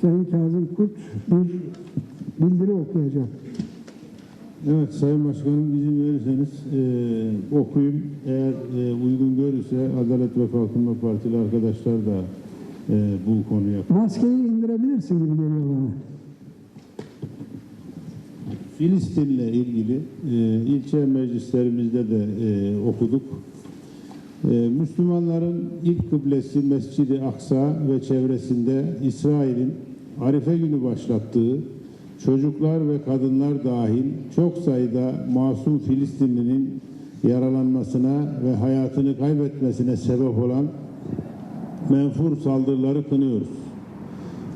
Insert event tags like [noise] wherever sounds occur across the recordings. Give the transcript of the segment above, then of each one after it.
Sayın Kazım Kurt bir bildiri okuyacak. Evet Sayın Başkanım izin verirseniz e, okuyayım. Eğer e, uygun görürse Adalet ve Kalkınma Partili arkadaşlar da e, bu konuya Maskeyi indirebilirsin gibi geliyor bana. Filistin'le ilgili e, ilçe meclislerimizde de e, okuduk. E, Müslümanların ilk kıblesi Mescid-i Aksa ve çevresinde İsrail'in Arife günü başlattığı çocuklar ve kadınlar dahil çok sayıda masum Filistinlinin yaralanmasına ve hayatını kaybetmesine sebep olan menfur saldırıları kınıyoruz.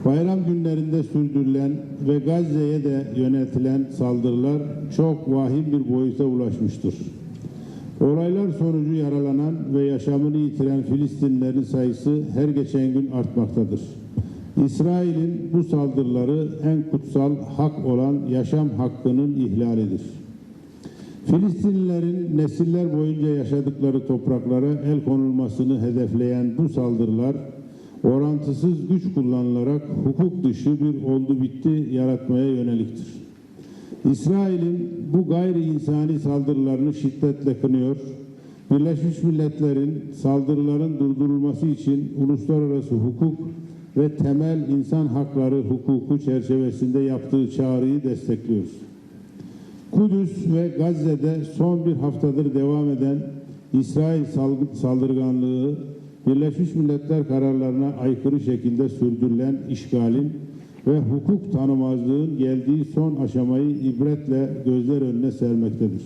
Bayram günlerinde sürdürülen ve Gazze'ye de yöneltilen saldırılar çok vahim bir boyuta ulaşmıştır. Olaylar sonucu yaralanan ve yaşamını yitiren Filistinlilerin sayısı her geçen gün artmaktadır. İsrail'in bu saldırıları en kutsal hak olan yaşam hakkının ihlalidir. Filistinlilerin nesiller boyunca yaşadıkları topraklara el konulmasını hedefleyen bu saldırılar orantısız güç kullanılarak hukuk dışı bir oldu bitti yaratmaya yöneliktir. İsrail'in bu gayri insani saldırılarını şiddetle kınıyor. Birleşmiş Milletler'in saldırıların durdurulması için uluslararası hukuk ve temel insan hakları hukuku çerçevesinde yaptığı çağrıyı destekliyoruz. Kudüs ve Gazze'de son bir haftadır devam eden İsrail saldırganlığı, Birleşmiş Milletler kararlarına aykırı şekilde sürdürülen işgalin ve hukuk tanımazlığın geldiği son aşamayı ibretle gözler önüne sermektedir.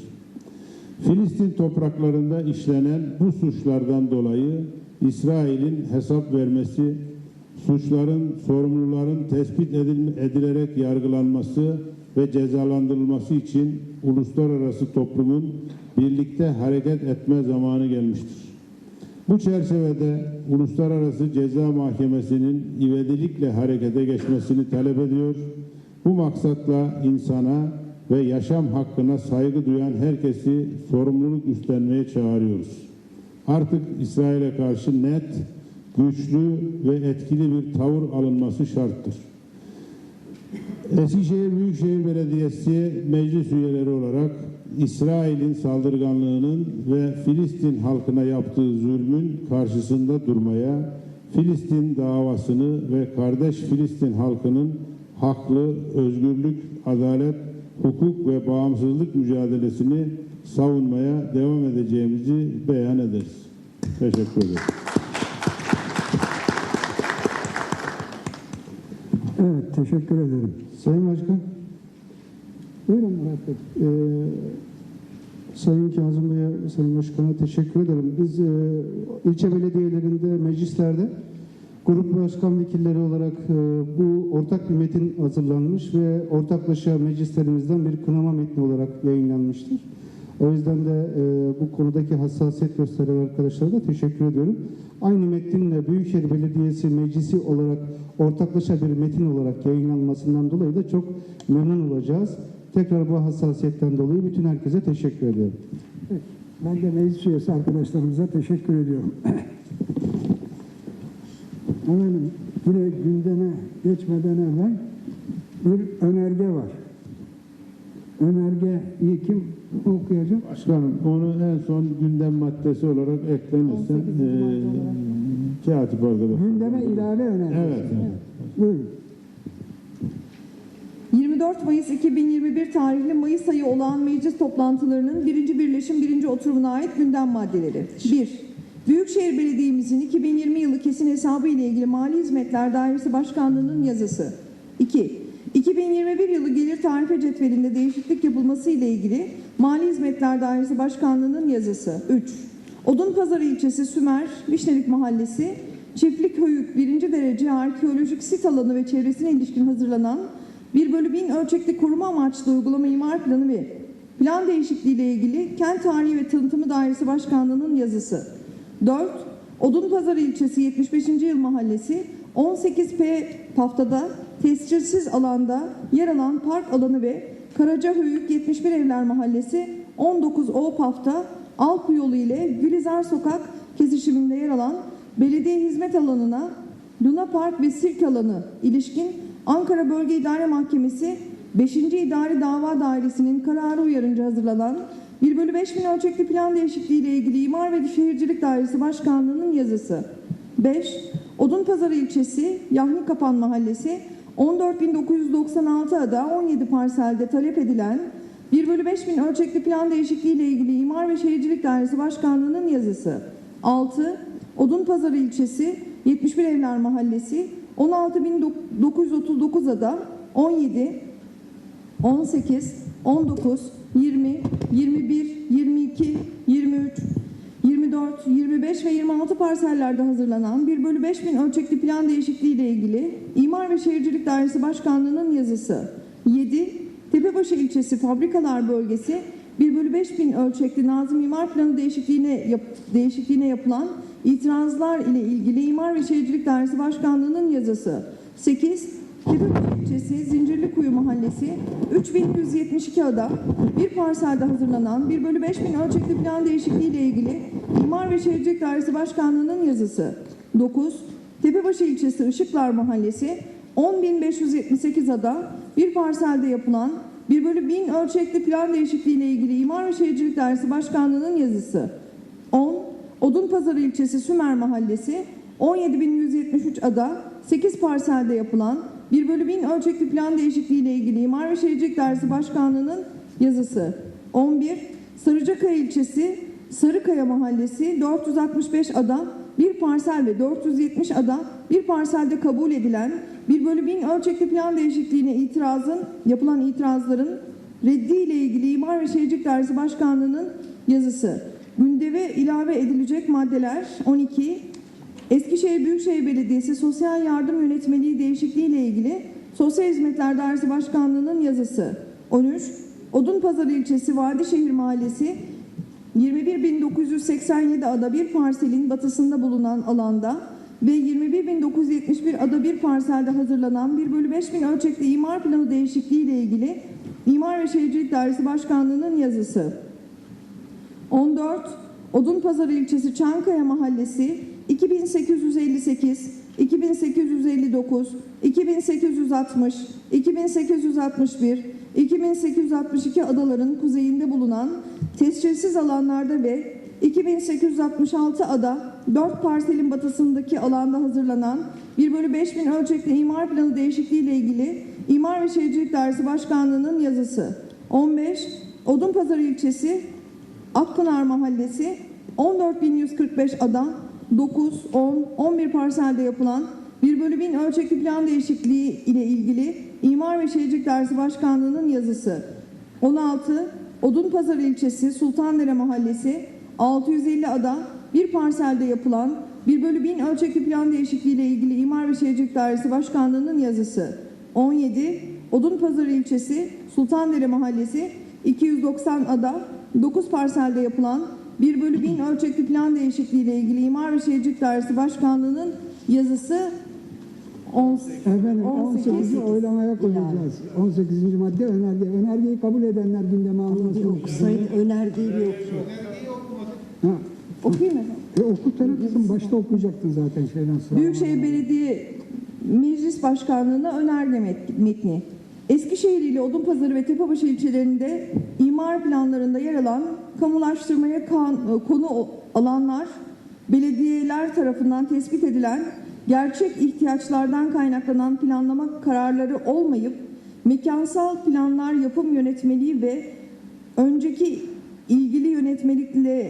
Filistin topraklarında işlenen bu suçlardan dolayı İsrail'in hesap vermesi, suçların, sorumluların tespit edil- edilerek yargılanması ve cezalandırılması için uluslararası toplumun birlikte hareket etme zamanı gelmiştir. Bu çerçevede Uluslararası Ceza Mahkemesi'nin ivedilikle harekete geçmesini talep ediyor. Bu maksatla insana ve yaşam hakkına saygı duyan herkesi sorumluluk üstlenmeye çağırıyoruz. Artık İsrail'e karşı net, güçlü ve etkili bir tavır alınması şarttır. Eskişehir Büyükşehir Belediyesi meclis üyeleri olarak İsrail'in saldırganlığının ve Filistin halkına yaptığı zulmün karşısında durmaya, Filistin davasını ve kardeş Filistin halkının haklı, özgürlük, adalet, hukuk ve bağımsızlık mücadelesini savunmaya devam edeceğimizi beyan ederiz. Teşekkür ederim. Evet, teşekkür ederim. Sayın Başkan. Buyurun Murat Bey. Ee, Sayın Kazım Bey'e, Sayın Başkan'a teşekkür ederim. Biz e, ilçe belediyelerinde, meclislerde grup başkan vekilleri olarak e, bu ortak bir metin hazırlanmış ve ortaklaşa meclislerimizden bir kınama metni olarak yayınlanmıştır. O yüzden de e, bu konudaki hassasiyet gösteren arkadaşlara da teşekkür ediyorum. Aynı metninle Büyükşehir Belediyesi Meclisi olarak ortaklaşa bir metin olarak yayınlanmasından dolayı da çok memnun olacağız. Tekrar bu hassasiyetten dolayı bütün herkese teşekkür ediyorum. Ben de meclis üyesi arkadaşlarımıza teşekkür ediyorum. [clears throat] Efendim, yine gündeme geçmeden evvel bir önerge var. Önergeyi kim okuyacak? Başkanım onu en son gündem maddesi olarak eklenirse 18. e, madde olarak. katip arkadaş. Gündeme ilave önergesi. Evet. Buyurun. 24 Mayıs 2021 tarihli Mayıs ayı olan meclis toplantılarının birinci birleşim birinci oturumuna ait gündem maddeleri. 1. Büyükşehir Belediye'mizin 2020 yılı kesin hesabı ile ilgili Mali Hizmetler Dairesi Başkanlığı'nın yazısı. 2. 2021 yılı gelir tarife cetvelinde değişiklik yapılması ile ilgili Mali Hizmetler Dairesi Başkanlığı'nın yazısı. 3. Odunpazarı ilçesi Sümer, Vişnelik Mahallesi, Çiftlik Höyük 1. derece arkeolojik sit alanı ve çevresine ilişkin hazırlanan 1 bölü 1000 ölçekli koruma amaçlı uygulama imar planı ve plan değişikliği ile ilgili Kent Tarihi ve Tanıtımı Dairesi Başkanlığı'nın yazısı. 4. Odunpazarı ilçesi 75. yıl mahallesi 18P haftada tescilsiz alanda yer alan park alanı ve Karacahöyük 71 Evler Mahallesi 19 O Pafta Alp yolu ile Gülizar Sokak kesişiminde yer alan belediye hizmet alanına Luna Park ve Sirk alanı ilişkin Ankara Bölge İdare Mahkemesi 5. İdari Dava Dairesi'nin kararı uyarınca hazırlanan 1 bölü 5 bin ölçekli plan değişikliği ile ilgili İmar ve Şehircilik Dairesi Başkanlığı'nın yazısı. 5. Odunpazarı ilçesi Yahni Kapan Mahallesi 14.996 ada 17 parselde talep edilen 1 bölü 5 bin ölçekli plan değişikliği ile ilgili İmar ve Şehircilik Dairesi Başkanlığı'nın yazısı. 6. Odunpazarı ilçesi 71 Evler Mahallesi 16.939 ada 17 18, 19, 20, 21, 22, 23, 24, 25 ve 26 parsellerde hazırlanan 1 bölü 5 bin ölçekli plan değişikliği ile ilgili İmar ve Şehircilik Dairesi Başkanlığı'nın yazısı. 7. Tepebaşı ilçesi fabrikalar bölgesi 1 bölü 5 bin ölçekli Nazım İmar Planı değişikliğine, yap- değişikliğine yapılan itirazlar ile ilgili İmar ve Şehircilik Dairesi Başkanlığı'nın yazısı. 8. Tepebaşı ilçesi Zincirlikuyu Mahallesi 3172 ada bir parselde hazırlanan 1 bölü 5 bin ölçekli plan değişikliği ile ilgili İmar ve Şehircilik Dairesi Başkanlığı'nın yazısı. 9. Tepebaşı ilçesi Işıklar Mahallesi 10.578 ada bir parselde yapılan 1 bölü 1000 ölçekli plan değişikliği ile ilgili İmar ve Şehircilik Dairesi Başkanlığı'nın yazısı. 10. Odunpazarı ilçesi Sümer Mahallesi 17.173 ada 8 parselde yapılan 1 bölü 1000 ölçekli plan değişikliği ile ilgili İmar ve Şehircilik Dairesi Başkanlığı'nın yazısı. 11. Sarıcakaya ilçesi Sarıkaya Mahallesi 465 ada bir parsel ve 470 ada bir parselde kabul edilen 1 bölü 1000 ölçekli plan değişikliğine itirazın yapılan itirazların reddi ile ilgili İmar ve Şehircilik Dairesi Başkanlığı'nın yazısı. Gündeme ilave edilecek maddeler 12. Eskişehir Büyükşehir Belediyesi Sosyal Yardım Yönetmeliği değişikliği ile ilgili Sosyal Hizmetler Dairesi Başkanlığı'nın yazısı. 13. Odunpazarı ilçesi Vadişehir Mahallesi 21.987 ada bir parselin batısında bulunan alanda ve 21.971 ada bir parselde hazırlanan 1 bölü 5 bin ölçekli imar planı değişikliği ile ilgili İmar ve Şehircilik Dairesi Başkanlığı'nın yazısı. 14. Odunpazarı ilçesi Çankaya Mahallesi 2858, 2859, 2860, 2861, 2862 adaların kuzeyinde bulunan tescilsiz alanlarda ve 2866 ada 4 parselin batısındaki alanda hazırlanan 1 bölü 5 bin ölçekli imar planı değişikliği ile ilgili İmar ve Şehircilik Dairesi Başkanlığı'nın yazısı. 15. Odunpazarı ilçesi Akpınar Mahallesi 14.145 ada 9, 10, 11 parselde yapılan 1 bölü 1000 ölçekli plan değişikliği ile ilgili İmar ve Şehircilik Dairesi Başkanlığı'nın yazısı. 16. Odunpazarı ilçesi Sultandere Mahallesi 650 ada bir parselde yapılan 1 bölü 1000 ölçekli plan değişikliği ile ilgili İmar ve Şehircilik Dairesi Başkanlığı'nın yazısı. 17. Odunpazarı ilçesi Sultandere Mahallesi 290 ada 9 parselde yapılan 1 bölü 1000 ölçekli plan değişikliği ile ilgili İmar ve Şehircilik Dairesi Başkanlığı'nın yazısı 18. Efendim 18. 18'i oylamaya koyacağız. 18. madde önerge. Önergeyi kabul edenler gündeme almasın. Yok sayın önerdiği yok. Ha. Okuyayım efendim. E, okusana kızım. Başta okuyacaktın zaten şeyden sonra. Büyükşehir Belediye Meclis Başkanlığı'na önerge met- metni. Eskişehir ile Odunpazarı ve Tepebaşı ilçelerinde imar planlarında yer alan kamulaştırmaya kan- konu alanlar belediyeler tarafından tespit edilen gerçek ihtiyaçlardan kaynaklanan planlama kararları olmayıp mekansal planlar yapım yönetmeliği ve önceki ilgili yönetmelikle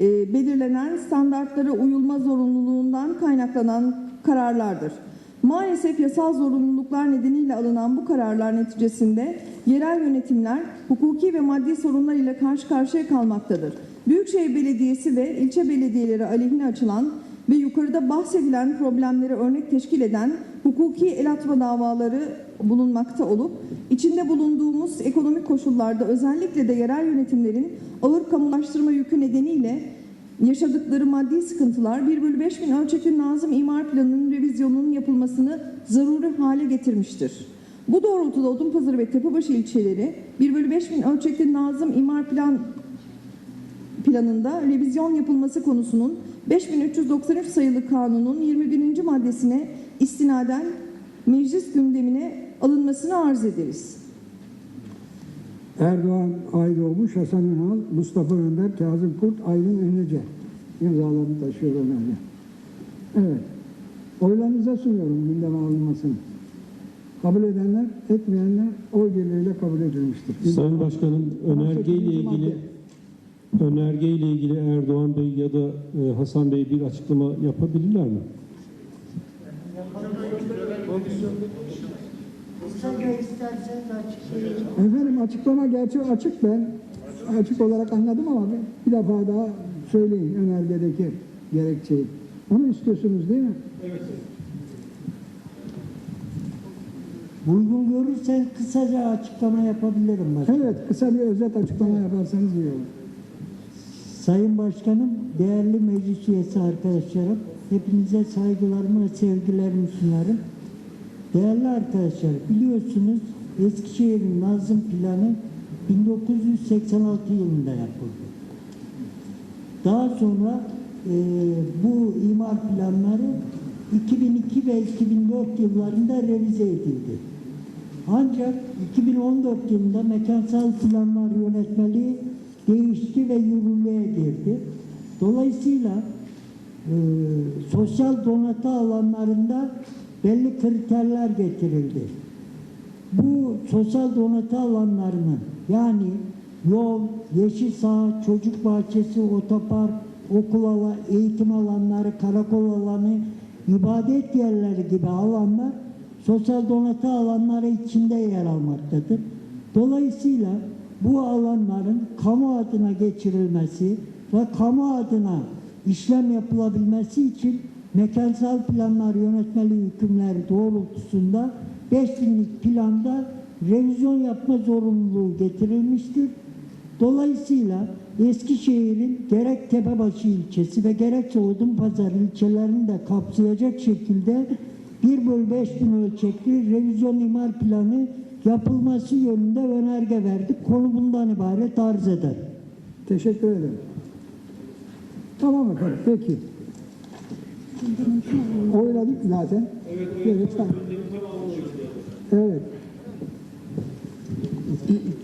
e, belirlenen standartlara uyulma zorunluluğundan kaynaklanan kararlardır. Maalesef yasal zorunluluklar nedeniyle alınan bu kararlar neticesinde yerel yönetimler hukuki ve maddi sorunlar ile karşı karşıya kalmaktadır. Büyükşehir Belediyesi ve ilçe belediyeleri aleyhine açılan ve yukarıda bahsedilen problemleri örnek teşkil eden hukuki el atma davaları bulunmakta olup içinde bulunduğumuz ekonomik koşullarda özellikle de yerel yönetimlerin ağır kamulaştırma yükü nedeniyle yaşadıkları maddi sıkıntılar 1 bölü 5 bin ölçekli Nazım İmar Planı'nın revizyonunun yapılmasını zaruri hale getirmiştir. Bu doğrultuda Odunpazarı ve Tepebaşı ilçeleri 1 bölü 5 bin ölçekli Nazım İmar Plan planında revizyon yapılması konusunun 5393 sayılı kanunun 21. maddesine istinaden meclis gündemine alınmasını arz ederiz. Erdoğan Aydoğmuş, Hasan Ünal, Mustafa Önder, Kazım Kurt, Aydın Ünlüce imzalarını taşıyor önerge. Evet. Oylarınıza sunuyorum gündeme alınmasını. Kabul edenler, etmeyenler oy birliğiyle kabul edilmiştir. Sayın Başkanım önergeyle 18. madde. ilgili önergeyle ilgili Erdoğan Bey ya da e, Hasan Bey bir açıklama yapabilirler mi? Açıklayayım. Efendim açıklama gerçi açık ben açık olarak anladım ama bir, bir defa daha söyleyin önergedeki gerekçeyi. Onu istiyorsunuz değil mi? Uygun görürsen kısaca açıklama yapabilirim başkanım. Evet kısa bir özet açıklama yaparsanız iyi olur. Sayın Başkanım, değerli meclis üyesi arkadaşlarım, hepinize saygılarımı ve sevgilerimi sunarım. Değerli arkadaşlar, biliyorsunuz Eskişehir'in Nazım Planı 1986 yılında yapıldı. Daha sonra e, bu imar planları 2002 ve 2004 yıllarında revize edildi. Ancak 2014 yılında mekansal planlar yönetmeliği değişti ve yürürlüğe girdi. Dolayısıyla e, sosyal donatı alanlarında belli kriterler getirildi. Bu sosyal donatı alanlarının yani yol, yeşil saha, çocuk bahçesi, otopark, okul alanı, eğitim alanları, karakol alanı, ibadet yerleri gibi alanlar sosyal donatı alanları içinde yer almaktadır. Dolayısıyla bu alanların kamu adına geçirilmesi ve kamu adına işlem yapılabilmesi için mekansal planlar yönetmeliği hükümleri doğrultusunda 5000'lik planda revizyon yapma zorunluluğu getirilmiştir. Dolayısıyla Eskişehir'in gerek Tepebaşı ilçesi ve gerekse Odunpazarı ilçelerini de kapsayacak şekilde 1 bölü 5 bin ölçekli revizyon imar planı yapılması yönünde önerge verdik. Konu bundan ibaret arz eder. Teşekkür ederim. Tamam efendim peki. Oyladık zaten. Evet. tamam. Evet.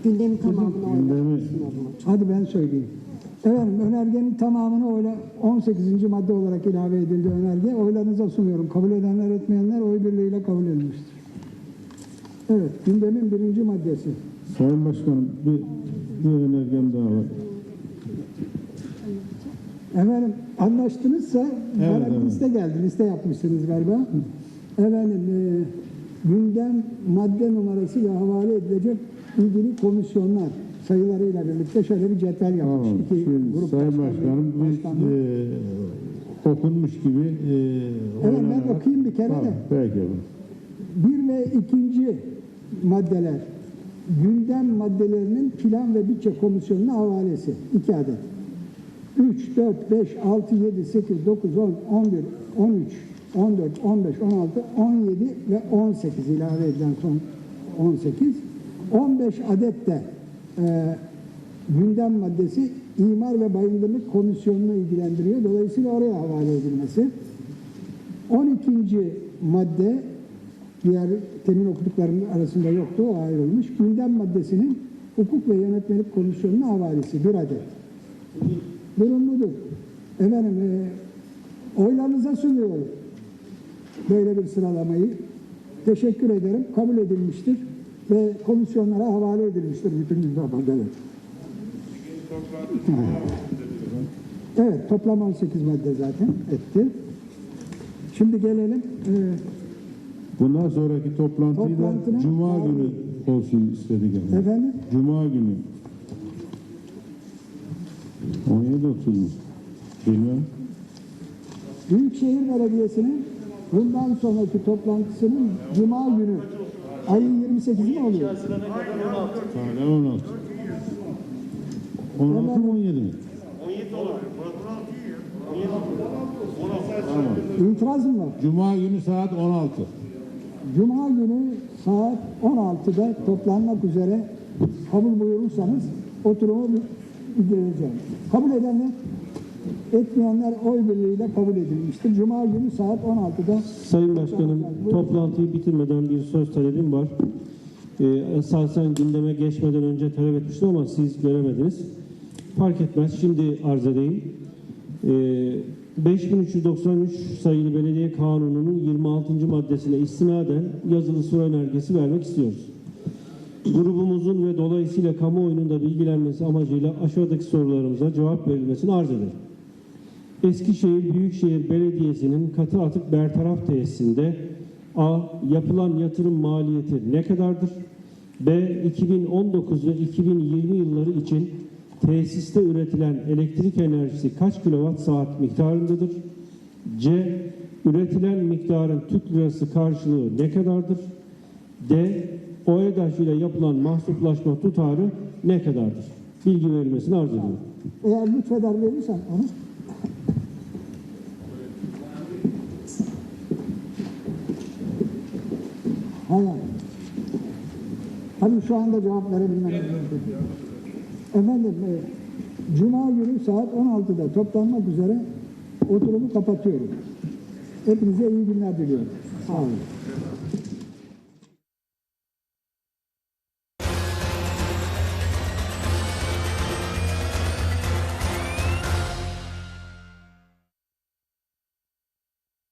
Gündemin tamamını Gündemi Hadi ben söyleyeyim. Efendim önergenin tamamını oyla 18. madde olarak ilave edildi önerge. Oylarınıza sunuyorum. Kabul edenler etmeyenler oy birliğiyle kabul edilmiştir. Evet gündemin birinci maddesi. Sayın Başkanım bir, bir önergem daha var. Efendim anlaştınızsa Evet, bana evet. liste geldi. Liste yapmışsınız galiba. Efendim e, gündem madde numarası ve havale edilecek ilgili komisyonlar sayılarıyla birlikte şöyle bir cetvel Tamam. yapmış. İki Şimdi grup Sayın başkan, Başkanım biz başkanlığı. e, okunmuş gibi e, Evet, ben okuyayım bir kere Tamam, de. Peki. Bir ve ikinci maddeler gündem maddelerinin plan ve bütçe komisyonuna havalesi. iki adet. 3, 4, 5, 6, 7, 8, 9, 10, 11, 13, 14, 15, 16, 17 ve 18 ilave edilen son 18. 15 adet de e, gündem maddesi imar ve bayındırlık komisyonunu ilgilendiriyor. Dolayısıyla oraya havale edilmesi. 12. madde diğer temin okuduklarım arasında yoktu, o ayrılmış. Gündem maddesinin hukuk ve yönetmelik komisyonuna havalesi bir adet. Durum budur. Efendim, e, oylarınıza sunuyorum böyle bir sıralamayı. Teşekkür ederim. Kabul edilmiştir ve komisyonlara havale edilmiştir bütün maddeler. Evet, toplam 18 madde zaten etti. Şimdi gelelim e, Bundan sonraki toplantıyı da Toplantının- Cuma günü olsun istedik efendim. efendim Cuma günü. 17 30 mu? Bilmem. Büyükşehir Belediyesi'nin bundan sonraki toplantısının Cuma günü ayın 28'i mi oluyor? Hala 16. 16 mı 17 mi? İtiraz mı var? Cuma günü saat 16. Cuma günü saat 16'da toplanmak üzere kabul buyurursanız oturumu bildireceğim. Kabul edenler Etmeyenler oy birliğiyle kabul edilmiştir. Cuma günü saat 16'da Sayın Başkanım, toplantıyı bitirmeden bir söz talebim var. Ee, esasen gündeme geçmeden önce talep etmiştim ama siz göremediniz. Fark etmez, şimdi arz edeyim. Ee, 5393 sayılı Belediye Kanunu'nun 26. maddesine istinaden yazılı su önergesi vermek istiyoruz. Grubumuzun ve dolayısıyla kamuoyunun da bilgilenmesi amacıyla aşağıdaki sorularımıza cevap verilmesini arz ederim. Eskişehir Büyükşehir Belediyesi'nin katı atık bertaraf tesisinde A. Yapılan yatırım maliyeti ne kadardır? B. 2019 ve 2020 yılları için tesiste üretilen elektrik enerjisi kaç kilowatt saat miktarındadır? C. Üretilen miktarın Türk lirası karşılığı ne kadardır? D. OEDAŞ ile yapılan mahsuplaşma tutarı ne kadardır? Bilgi verilmesini arz ediyorum. eğer lütfeder verirsen onu Hayır. Tabii şu anda cevap verebilmem mümkün. Efendim, e, Cuma günü saat 16'da toplanmak üzere oturumu kapatıyorum. Hepinize iyi günler diliyorum. Sağ olun.